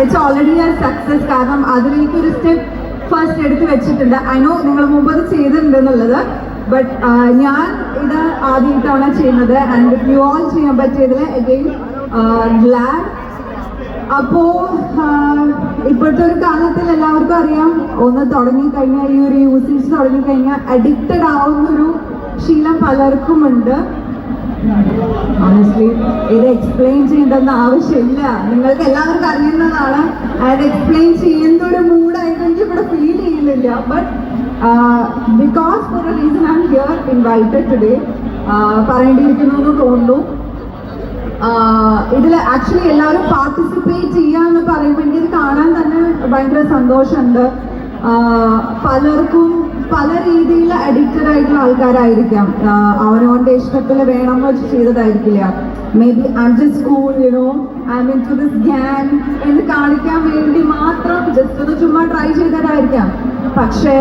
It's already ആ success കാരണം അതിലേക്ക് ഒരു സ്റ്റെപ്പ് ഫസ്റ്റ് എടുത്ത് വെച്ചിട്ടുണ്ട്. ഐ നോ നിങ്ങൾ മുമ്പ് അത് ചെയ്തിട്ടുണ്ട് എന്നുള്ളത് ബട്ട് ഞാൻ ഇത് ആദ്യമായിട്ടാണ് ചെയ്യുന്നത്. ആൻഡ് യു ഓൾ ചെയ്യാൻ പറ്റിയതിൽ അഗെയിൻ ഗ്ലാഡ് അപ്പോ ഇപ്പോഴത്തെ ഒരു കാലത്തിൽ എല്ലാവർക്കും അറിയാം. ഒന്ന് തുടങ്ങിക്കഴിഞ്ഞാൽ ഈ ഒരു യൂസേജ് തുടങ്ങിക്കഴിഞ്ഞാൽ അഡിക്റ്റഡ് ആവുന്നൊരു ശീലം പലർക്കും ഉണ്ട് ഓണസ്റ്റ്ലി ഇത് എക്സ്പ്ലെയിൻ ചെയ്യേണ്ടെന്ന് ആവശ്യമില്ല. നിങ്ങൾക്ക് എല്ലാവർക്കും അറിയുന്നതാണ്. അത് എക്സ്പ്ലെയിൻ ചെയ്യുന്ന ഒരു മൂഡായിട്ട് എനിക്ക് ഇവിടെ ഫീൽ ചെയ്യുന്നില്ല but because for a reason am here invited today പറയേണ്ടിയിരിക്കുന്നു എന്ന് തോന്നുന്നു. ഇതിൽ ആക്ച്വലി എല്ലാവരും പാർട്ടിസിപ്പേറ്റ് ചെയ്യാന്ന് പറയുമ്പോൾ എനിക്ക് ഇത് കാണാൻ തന്നെ ഭയങ്കര സന്തോഷമുണ്ട്. പലർക്കും പല രീതിയിൽ അഡിക്റ്റഡ് ആയിട്ടുള്ള ആൾക്കാരായിരിക്കാം. അവനവന്റെ ഇഷ്ടത്തിൽ വേണം വെച്ച് ചെയ്തതായിരിക്കില്ല. Maybe I just school you know I mean to this Gyan എന്ന് കാണിക്കാൻ വേണ്ടി മാത്രം ജസ്റ്റ് ഒന്ന് ചുമ്മാ ട്രൈ ചെയ്തതായിരിക്കാം. പക്ഷേ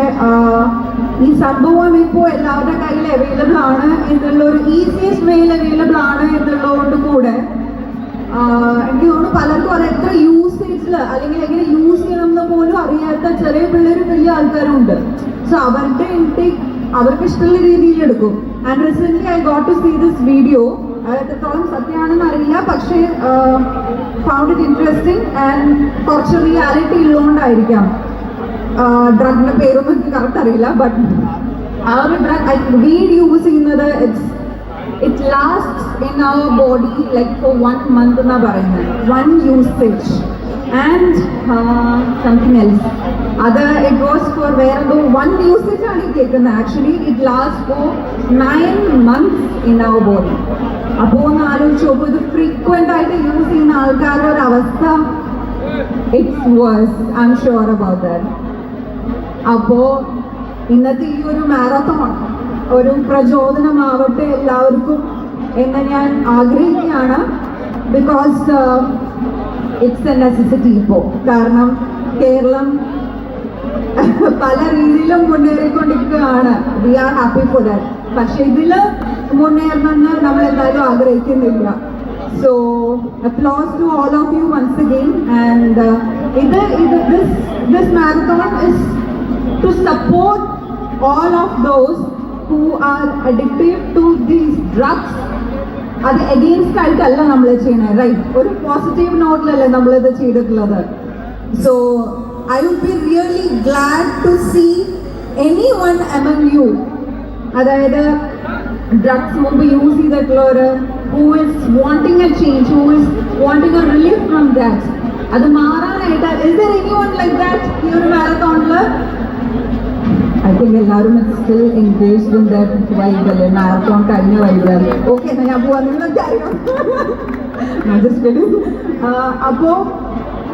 ഈ സംഭവം ഇപ്പോൾ എല്ലാവരുടെ കയ്യിൽ അവൈലബിൾ ആണ് എന്നുള്ള ഒരു ഈസിയസ്റ്റ് വേയിൽ അവൈലബിൾ ആണ് എന്നുള്ളതുകൊണ്ട് കൂടെ എനിക്ക് തോന്നുന്നു പലർക്കും അത് യൂസേജിൽ അല്ലെങ്കിൽ എങ്ങനെ യൂസ് ചെയ്യണം എന്ന് പോലും അറിയാത്ത ചെറിയ പിള്ളേരും വലിയ ആൾക്കാരും ഉണ്ട്. സോ അവരുടെ ഇൻടേക്ക് അവർക്ക് ഇഷ്ടമുള്ള രീതിയിൽ എടുക്കും. And recent I got to see this video എത്രത്തോളം സത്യമാണെന്ന് അറിയില്ല. പക്ഷേ ഫൗണ്ട് ഇറ്റ് ഇൻട്രസ്റ്റിംഗ് ആൻഡ് കുറച്ച് റിയാലിറ്റി ഉള്ളതുകൊണ്ടായിരിക്കാം. ഡ്രഗിന്റെ പേരൊന്നും എനിക്ക് കറക്റ്റ് അറിയില്ല. ബട്ട് ആ ഒരു ഡ്രഗ് വീഡ് യൂസ് ചെയ്യുന്നത് it's it last in our body like for one month എന്നാ പറയുന്നത്. One usage and something else അത് ഇറ്റ് വാസ് ഫോർ വേറെ എന്തോ വൺ യൂസേജ് ആണ് ഈ കേൾക്കുന്നത്. Actually it last for nine months in our body അപ്പോൾ ഒന്ന് ആലോചിച്ച് നോക്കൂ ഇത് ഫ്രീക്വന്റ് ആയിട്ട് യൂസ് ചെയ്യുന്ന ആൾക്കാരുടെ ഒരു അവസ്ഥ it's worse I'm sure about that അപ്പോ ഇന്നത്തെ ഈ ഒരു മാരത്തോൺ ഒരു പ്രചോദനമാവട്ടെ എല്ലാവർക്കും എന്ന് ഞാൻ ആഗ്രഹിക്കുകയാണ്. ബിക്കോസ് ഇറ്റ്സ് എ നെസസിറ്റി ഇപ്പോൾ കാരണം കേരളം പല രീതിയിലും മുന്നേറിക്കൊണ്ടിരിക്കുകയാണ്. We are happy for that പക്ഷെ ഇതിൽ മുന്നേറണമെന്ന് നമ്മൾ എന്തായാലും ആഗ്രഹിക്കുന്നില്ല so applause to all of you once again and ഇത് ഇത് this this marathon is to support all of those who are addicted to these drugs. അത് എഗെയിൻസ്റ്റ് ആയിട്ടല്ല നമ്മൾ ചെയ്യണേ. റൈറ്റ് ഒരു പോസിറ്റീവ് നോട്ടിലല്ലേ നമ്മളിത് ചെയ്തിട്ടുള്ളത്. So I would be really glad to see anyone among you അതായത് ഡ്രഗ്സ് മുമ്പ് use ചെയ്തിട്ടുള്ളവർ who is wanting a change who is wanting a relief from that അത് മാറാനായിട്ട് is anyone like that ഈ ഒരു മാരത്തോണിൽ ഐ തിങ്ക് എല്ലാവരും still engaged in that vibe അല്ലേ? Marathon കഴിഞ്ഞ വൈബ് ഓക്കെ എന്നാ ഞാൻ പോവാൻ നിങ്ങൾക്ക് അറിയാം അപ്പോ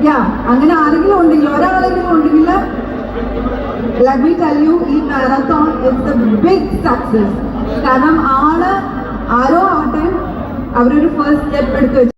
യാ അങ്ങനെ ആരെങ്കിലും ഉണ്ടെങ്കിൽ ഒരാളെങ്കിലും ഉണ്ടെങ്കിൽ ലെറ്റ് മീ ടെൽ യു ഈ marathon is the big success കാരണം ആൾ ആരോ ആവട്ടെ അവരൊരു ഫസ്റ്റ് സ്റ്റെപ്പ് എടുത്ത് വെച്ചു